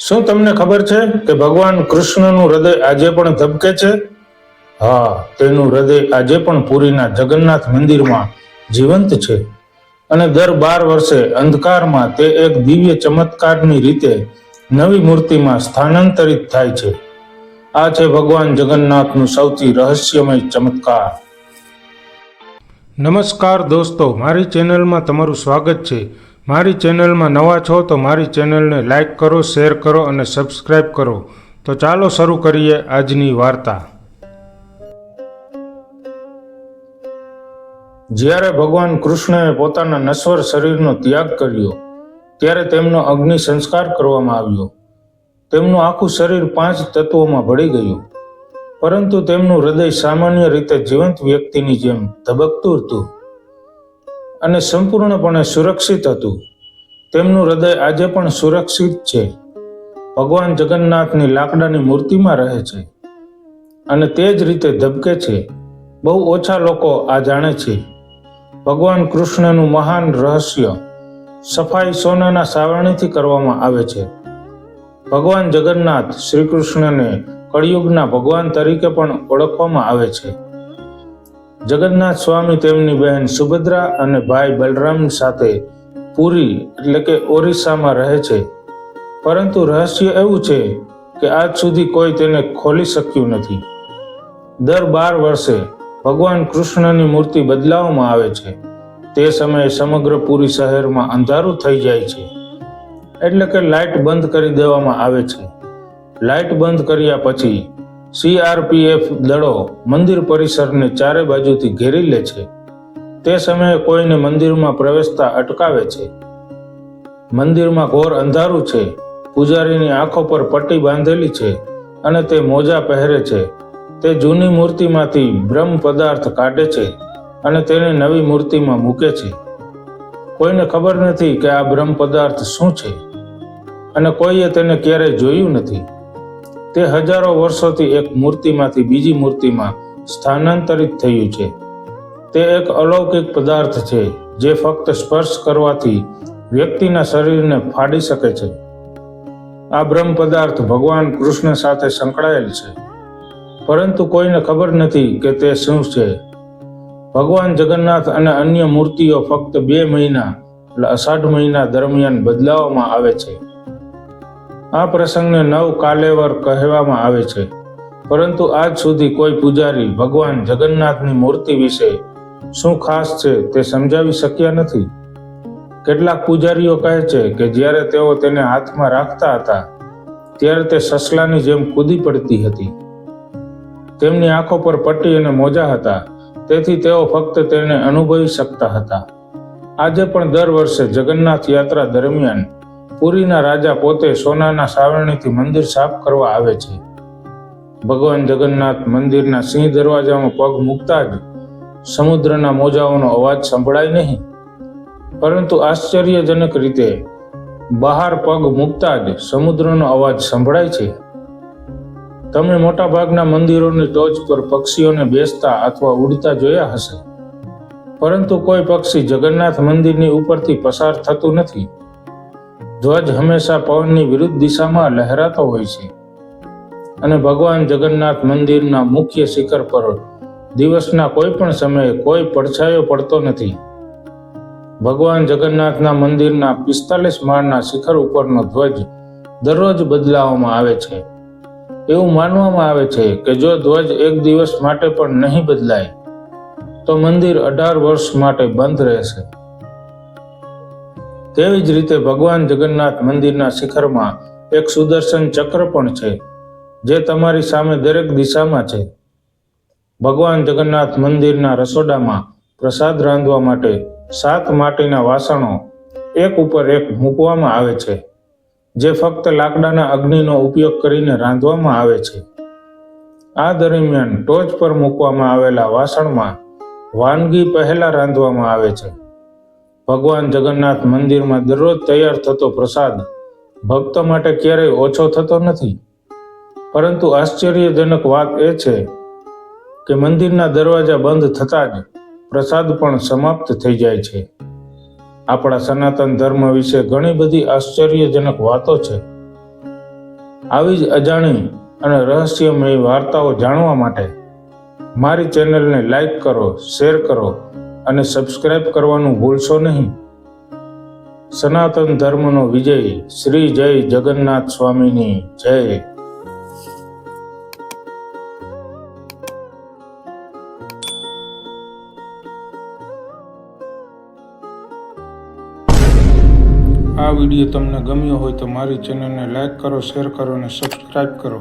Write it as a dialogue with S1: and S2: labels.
S1: શું તમને ખબર છે કે ભગવાન કૃષ્ણનું હૃદય આજે પણ ધબકે છે? હા, તેનું હૃદય આજે પણ પુરીના જગન્નાથ મંદિરમાં જીવંત છે. અને દર બાર વર્ષે અંધકારમાં તે એક દિવ્ય ચમત્કારની રીતે નવી મૂર્તિમાં સ્થાનાંતરિત થાય છે. આ છે ભગવાન જગન્નાથનું સૌથી રહસ્યમય ચમત્કાર. નમસ્કાર દોસ્તો, મારી ચેનલમાં તમારું સ્વાગત છે. મારી ચેનલમાં નવા છો તો મારી ચેનલને લાઇક કરો, શેર કરો અને સબસ્ક્રાઇબ કરો. તો ચાલો શરૂ કરીએ આજની વાર્તા. જ્યારે ભગવાન કૃષ્ણએ પોતાના નશ્વર શરીરનો ત્યાગ કર્યો, ત્યારે તેમનો અગ્નિ સંસ્કાર કરવામાં આવ્યો. તેમનું આખું શરીર પાંચ તત્વોમાં ભળી ગયું. પરંતુ તેમનું હૃદય સામાન્ય રીતે જીવંત વ્યક્તિની જેમ ધબકતું હતું. અને સંપૂર્ણપણે સુરક્ષિત હતું. તેમનું હૃદય આજે પણ સુરક્ષિત છે. ભગવાન જગન્નાથની લાકડાની મૂર્તિમાં રહે છે અને તે જ રીતે ધબકે છે. બહુ ઓછા લોકો આ જાણે છે. ભગવાન કૃષ્ણનું મહાન રહસ્ય સફાઈ સોનાના સાવરણીથી કરવામાં આવે છે. ભગવાન જગન્નાથ શ્રી કૃષ્ણને કળિયુગના ભગવાન તરીકે પણ ઓળખવામાં આવે છે. જગન્નાથ સ્વામી તેમની બહેન સુભદ્રા અને ભાઈ બલરામ સાથે પુરી, એટલે કે ઓરિસ્સામાં રહે છે. પરંતુ રહસ્ય એવું છે કે આજ સુધી કોઈ તેને ખોલી શક્યું નથી. દર બાર વર્ષે ભગવાન કૃષ્ણની મૂર્તિ બદલાવવામાં આવે છે. તે સમયે સમગ્ર પુરી શહેરમાં અંધારું થઈ જાય છે. એટલે કે લાઇટ બંધ કરી દેવામાં આવે છે. લાઇટ બંધ કર્યા પછી સીઆરપીએફ દળો મંદિર પરિસરને ચારે બાજુથી ઘેરી લે છે. તે સમયે કોઈને મંદિરમાં પ્રવેશતા અટકાવે છે. મંદિરમાં ઘોર અંધારું છે. પૂજારીની આંખો પર પટ્ટી બાંધેલી છે અને તે મોજા પહેરે છે. તે જૂની મૂર્તિમાંથી બ્રહ્મ પદાર્થ કાઢે છે અને તેને નવી મૂર્તિમાં મૂકે છે. કોઈને ખબર નથી કે આ બ્રહ્મ પદાર્થ શું છે અને કોઈએ તેને ક્યારેય જોયું નથી. તે હજારો વર્ષોથી એક મૂર્તિમાંથી બીજી મૂર્તિમાં સ્થાનાંતરિત થયું છે. તે એક અલૌકિક પદાર્થ છે જે ફક્ત સ્પર્શ કરવાથી વ્યક્તિના શરીરને ફાડી શકે છે. આ બ્રહ્મ પદાર્થ ભગવાન કૃષ્ણ સાથે સંકળાયેલ છે. પરંતુ કોઈને ખબર નથી કે તે શું છે. ભગવાન જગન્નાથ અને અન્ય મૂર્તિઓ ફક્ત બે મહિના એટલે અષાઢ મહિના દરમિયાન બદલાવવામાં આવે છે. આ પ્રસંગને નવ કાલેવર કહેવામાં આવે છે. પરંતુ આજ સુધી કોઈ પૂજારી ભગવાન જગન્નાથની મૂર્તિ વિશે શું ખાસ છે તે સમજાવી શક્યા નથી. કેટલાક પૂજારીઓ કહે છે કે જ્યારે તેઓ તેને હાથમાં રાખતા હતા, ત્યારે તે સસલાની જેમ કૂદી પડતી હતી. તેમની આંખો પર પટ્ટી અને મોજા હતા, તેથી તેઓ ફક્ત તેને અનુભવી શકતા હતા. આજે પણ દર વર્ષે જગન્નાથ યાત્રા દરમિયાન પુરીના રાજા પોતે સોનાના સાવરણીથી મંદિર સાફ કરવા આવે છે. ભગવાન જગન્નાથ મંદિરના સિંહ દરવાજામાં પગ મૂકતા જ સમુદ્રના મોજાઓનો અવાજ સંભળાય નહીં. પરંતુ આશ્ચર્યજનક રીતે બહાર પગ મૂકતા જ સમુદ્રનો અવાજ સંભળાય છે. તમે મોટાભાગના મંદિરોની ટોચ પર પક્ષીઓને બેસતા અથવા ઉડતા જોયા હશે. પરંતુ કોઈ પક્ષી જગન્નાથ મંદિરની ઉપરથી પસાર થતું નથી. ધ્વજ હંમેશા પવનની વિરુદ્ધ દિશામાં લહેરાતો હોય છે. અને ભગવાન જગન્નાથ મંદિરના મુખ્ય શિખર પર દિવસના કોઈ પણ સમયે કોઈ પડછાયો પડતો નથી. ભગવાન જગન્નાથના મંદિરના પિસ્તાલીસ માળના શિખર ઉપરનો ધ્વજ દરરોજ બદલાવવામાં આવે છે. એવું માનવામાં આવે છે કે જો ધ્વજ એક દિવસ માટે પણ નહીં બદલાય, તો મંદિર અઢાર વર્ષ માટે બંધ રહેશે. તેવી જ રીતે ભગવાન જગન્નાથ મંદિરના શિખરમાં એક સુદર્શન ચક્ર પણ છે, જે તમારી સામે દરેક દિશામાં છે. ભગવાન જગન્નાથ મંદિરના રસોડામાં પ્રસાદ રાંધવા માટે સાત માટીના વાસણો એક ઉપર એક મૂકવામાં આવે છે, જે ફક્ત લાકડાના અગ્નિનો ઉપયોગ કરીને રાંધવામાં આવે છે. આ દરમિયાન ટોચ પર મૂકવામાં આવેલા વાસણમાં વાનગી પહેલા રાંધવામાં આવે છે. ભગવાન જગન્નાથ મંદિરમાં દરરોજ તૈયાર થતો પ્રસાદ ભક્તો માટે ક્યારેય ઓછો થતો નથી. પરંતુ આશ્ચર્યજનક વાત એ છે કે મંદિરના દરવાજા બંધ થતાં જ પ્રસાદ પણ સમાપ્ત થઈ જાય છે. આપણા સનાતન ધર્મ વિશે ઘણી બધી આશ્ચર્યજનક વાતો છે. આવી જ અજાણી અને રહસ્યમય વાર્તાઓ જાણવા માટે મારી ચેનલને લાઈક કરો, શેર કરો અને સબસ્ક્રાઇબ કરવાનું ભૂલશો નહીં. સનાતન ધર્મનો વિજય શ્રી જય જગન્નાથ સ્વામીની જય. આ વીડિયો તમને ગમ્યો હોય તો મારી ચેનલને લાઈક કરો, શેર કરો અને સબસ્ક્રાઈબ કરો.